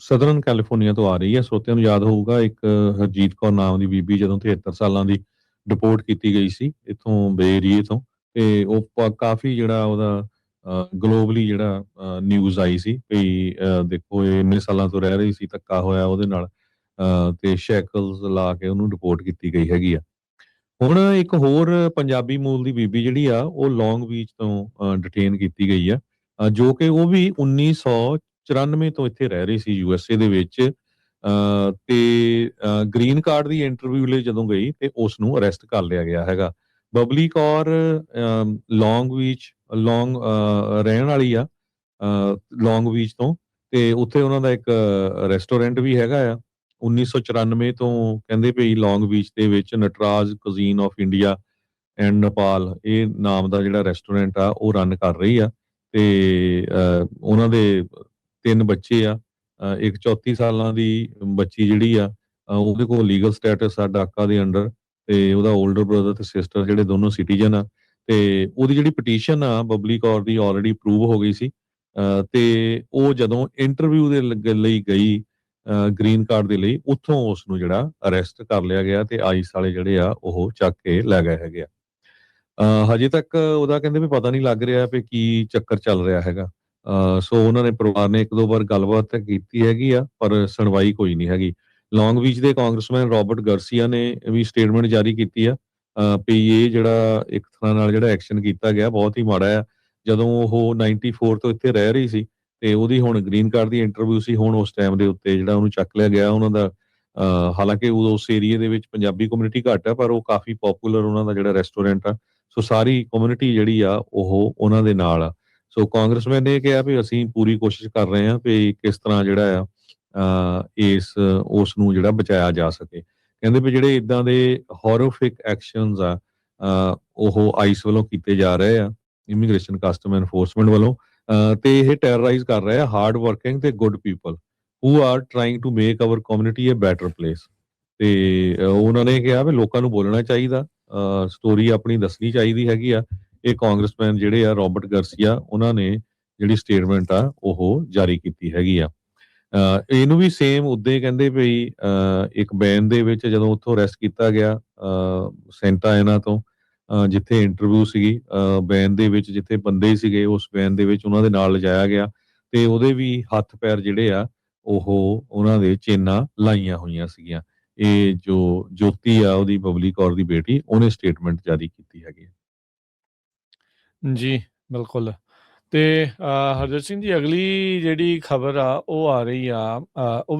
Southern California ਤੋਂ ਆ ਰਹੀ ਹੈ। ਸੋਤਿਆਂ ਨੂੰ ਯਾਦ ਹੋਊਗਾ, ਇੱਕ ਹਰਜੀਤ ਕੌਰ ਨਾਮ ਦੀ ਬੀਬੀ ਜਦੋਂ 73 ਸਾਲਾਂ ਦੀ ਡਿਪੋਰਟ ਕੀਤੀ ਗਈ ਸੀ, ਇੱਥੋਂ ਬੇਰੀਏ ਤੋਂ, ਤੇ ਉਹ ਕਾਫੀ ਜਿਹੜਾ ਉਹਦਾ ਗਲੋਬਲੀ ਜਿਹੜਾ ਨਿਊਜ਼ ਆਈ ਸੀ ਵੀ ਦੇਖੋ ਇਹ ਇੰਨੇ ਸਾਲਾਂ ਤੋਂ ਰਹਿ ਰਹੀ ਸੀ, ਧੱਕਾ ਹੋਇਆ ਉਹਦੇ ਨਾਲ ਤੇ ਸ਼ੈਕਲਸ ਲਾ ਕੇ ਉਹਨੂੰ ਡਿਪੋਰਟ ਕੀਤੀ ਗਈ ਹੈਗੀ ਆ। ਹੁਣ ਇੱਕ ਹੋਰ ਪੰਜਾਬੀ ਮੂਲ ਦੀ ਬੀਬੀ ਜਿਹੜੀ ਆ, ਉਹ ਲੌਂਗ ਬੀਚ ਤੋਂ ਡਿਟੇਨ ਕੀਤੀ ਗਈ ਆ ਜੋ ਕਿ ਉਹ ਵੀ 1994 ਤੋਂ ਇੱਥੇ ਰਹਿ ਰਹੀ ਸੀ ਯੂ ਐਸ ਏ ਦੇ ਵਿੱਚ ਤੇ ਗ੍ਰੀਨ ਕਾਰਡ ਦੀ ਇੰਟਰਵਿਊ ਲਈ ਜਦੋਂ ਗਈ ਤੇ ਉਸ ਨੂੰ ਅਰੈਸਟ ਕਰ ਲਿਆ ਗਿਆ ਹੈਗਾ। Babli Kaur Long Beach Long ਰਹਿਣ ਵਾਲੀ ਆ ਲੌਂਗ ਬੀਚ ਤੋਂ ਤੇ ਉੱਥੇ ਉਹਨਾਂ ਦਾ ਇੱਕ ਰੈਸਟੋਰੈਂਟ ਵੀ ਹੈਗਾ ਆ। 1994 ਤੋਂ ਕਹਿੰਦੇ ਪਈ ਲੌਂਗ ਬੀਚ ਦੇ ਵਿੱਚ Nataraj cuisine of India and Nepal ਇਹ ਨਾਮ ਦਾ ਜਿਹੜਾ ਰੈਸਟੋਰੈਂਟ ਆ ਉਹ ਰਨ ਕਰ ਰਹੀ ਆ। ਤੇ ਅ, ਉਹਨਾਂ ਦੇ ਤਿੰਨ ਬੱਚੇ ਆ ਇੱਕ 34 ਸਾਲਾਂ ਦੀ ਬੱਚੀ ਜਿਹੜੀ ਆ ਉਹਦੇ ਕੋਲ ਲੀਗਲ ਸਟੇਟਸ ਆ ਡਾਕਾ ਦੇ ਅੰਡਰ ਤੇ ਉਹਦਾ 올ਡਰ ਬ੍ਰਦਰ ਤੇ ਸਿਸਟਰ ਜਿਹੜੇ ਦੋਨੋਂ ਸਿਟੀਜ਼ਨ ਆ ਤੇ ਉਹਦੀ ਜਿਹੜੀ ਪਟੀਸ਼ਨ ਆ ਬਬਲੀ ਕੌਰ ਦੀ ਆਲਰੇਡੀ ਅਪਰੂਵ ਹੋ ਗਈ ਸੀ ਤੇ ਉਹ ਜਦੋਂ ਇੰਟਰਵਿਊ ਦੇ ਲਈ ਗਈ ਗ੍ਰੀਨ ਕਾਰਡ ਦੇ ਲਈ, ਉੱਥੋਂ ਉਸ ਨੂੰ ਜਿਹੜਾ ਅਰੈਸਟ ਕਰ ਲਿਆ ਗਿਆ ਤੇ ਆਈਸ ਵਾਲੇ ਜਿਹੜੇ ਆ ਉਹ ਚੱਕ ਕੇ ਲੈ ਗਏ ਹੈਗੇ ਆ। ਹਜੇ ਤੱਕ ਉਹਦਾ ਕਹਿੰਦੇ ਵੀ ਪਤਾ ਨਹੀਂ ਲੱਗ ਰਿਹਾ ਵੀ ਕੀ ਚੱਕਰ ਚੱਲ ਰਿਹਾ ਹੈਗਾ। ਸੋ ਉਹਨਾਂ ਨੇ ਪਰਿਵਾਰ ਨੇ ਇੱਕ ਦੋ ਵਾਰ ਗੱਲਬਾਤ ਤਾਂ ਕੀਤੀ ਹੈਗੀ ਆ ਪਰ ਸੁਣਵਾਈ ਕੋਈ ਨਹੀਂ ਹੈਗੀ। ਲੌਂਗ ਬੀਚ ਦੇ ਕਾਂਗਰਸਮੈਨ ਰਾਬਰਟ ਗਰਸੀਆ ਨੇ ਵੀ ਸਟੇਟਮੈਂਟ ਜਾਰੀ ਕੀਤੀ ਆ ਵੀ ਇਹ ਜਿਹੜਾ ਇੱਕ ਤਰ੍ਹਾਂ ਨਾਲ ਜਿਹੜਾ ਐਕਸ਼ਨ ਕੀਤਾ ਗਿਆ ਬਹੁਤ ਹੀ ਮਾੜਾ ਆ। ਜਦੋਂ ਉਹ 94 ਤੋਂ ਇੱਥੇ ਰਹਿ ਰਹੀ ਸੀ ਤੇ ਉਹਦੀ ਹੁਣ ਗ੍ਰੀਨ ਕਾਰਡ ਦੀ ਇੰਟਰਵਿਊ ਸੀ ਹੁਣ ਉਸ ਟਾਈਮ ਦੇ ਉੱਤੇ ਜਿਹੜਾ ਉਹਨੂੰ ਚੱਕ ਲਿਆ ਗਿਆ ਉਹਨਾਂ ਦਾ ਅ, ਹਾਲਾਂਕਿ ਉਹ ਉਸ ਏਰੀਏ ਦੇ ਵਿੱਚ ਪੰਜਾਬੀ ਕਮਿਊਨਿਟੀ ਘੱਟ ਆ ਪਰ ਉਹ ਕਾਫੀ ਪਪੂਲਰ ਉਹਨਾਂ ਦਾ ਜਿਹੜਾ ਰੈਸਟੋਰੈਂਟ ਆ। ਸੋ ਸਾਰੀ ਕਮਿਊਨਿਟੀ ਜਿਹੜੀ ਆ ਉਹ ਉਹਨਾਂ ਦੇ ਨਾਲ ਆ। ਸੋ ਕਾਂਗਰਸਮੈਨ ਨੇ ਇਹ ਕਿਹਾ ਵੀ ਅਸੀਂ ਪੂਰੀ ਕੋਸ਼ਿਸ਼ ਕਰ ਰਹੇ ਹਾਂ ਵੀ ਕਿਸ ਤਰ੍ਹਾਂ ਜਿਹੜਾ ਆ ਇਸ ਉਸ ਨੂੰ ਜਿਹੜਾ ਬਚਾਇਆ ਜਾ ਸਕੇ। ਕਹਿੰਦੇ ਵੀ ਜਿਹੜੇ ਇਦਾਂ ਦੇ ਹੌਰੋਫਿਕ ਐਕਸ਼ਨਸ ਆ ਉਹ ਆਈਸ ਵੱਲੋਂ ਕੀਤੇ ਜਾ ਰਹੇ ਆ ਇਮੀਗ੍ਰੇਸ਼ਨ ਕਸਟਮ ਐਨਫੋਰਸਮੈਂਟ ਵੱਲੋਂ ਤੇ ਇਹ ਟੈਰਰਾਈਜ਼ ਕਰ ਰਹੇ ਆ ਹਾਰਡ ਵਰਕਿੰਗ ਤੇ good people who are trying to make our community a better place ਤੇ ਉਹਨਾਂ ਨੇ ਕਿਹਾ ਵੀ ਲੋਕਾਂ ਨੂੰ ਬੋਲਣਾ ਚਾਹੀਦਾ ਸਟੋਰੀ ਆਪਣੀ ਦੱਸਣੀ ਚਾਹੀਦੀ ਹੈਗੀ ਆ। ਇਹ ਕਾਂਗਰਸਮੈਨ ਜਿਹੜੇ ਆ ਰਾਬਰਟ ਗਰਸੀਆ ਉਹਨਾਂ ਨੇ ਜਿਹੜੀ ਸਟੇਟਮੈਂਟ ਆ ਉਹ ਜਾਰੀ ਕੀਤੀ ਹੈਗੀ ਆ। ਇਹਨੂੰ ਵੀ ਸੇਮ ਉਦਾਂ ਕਹਿੰਦੇ ਵੀ ਇੱਕ ਬੈਨ ਦੇ ਵਿੱਚ ਜਦੋਂ ਉੱਥੋਂ ਅਰੈਸਟ ਕੀਤਾ ਗਿਆ ਅ, ਸੈਂਟਾ ਇਹਨਾਂ ਤੋਂ ਜਿੱਥੇ ਇੰਟਰਵਿਊ ਸੀਗੀ ਬੈਨ ਦੇ ਵਿੱਚ ਜਿੱਥੇ ਬੰਦੇ ਸੀਗੇ ਉਸ ਬੈਨ ਦੇ ਵਿੱਚ ਉਹਨਾਂ ਦੇ ਨਾਲ ਲਿਜਾਇਆ ਗਿਆ ਤੇ ਉਹਦੇ ਵੀ ਹੱਥ ਪੈਰ ਜਿਹੜੇ ਆ ਉਹ ਉਹਨਾਂ ਦੇ ਚੇਨਾਂ ਲਾਈਆਂ ਹੋਈਆਂ ਸੀਗੀਆਂ। ਇਹ ਜੋ ਜੋਤੀ ਆ ਉਹਦੀ ਬਬਲੀ ਕੌਰ ਦੀ ਬੇਟੀ ਉਹਨੇ ਸਟੇਟਮੈਂਟ ਜਾਰੀ ਕੀਤੀ ਹੈਗੀ ਜੀ ਬਿਲਕੁਲ। ਤੇ ਅ, ਹਰਜੋਤ ਸਿੰਘ ਜੀ ਅਗਲੀ ਜਿਹੜੀ ਖਬਰ ਆ ਉਹ ਆ ਰਹੀ ਆ ਅ, ਉਹ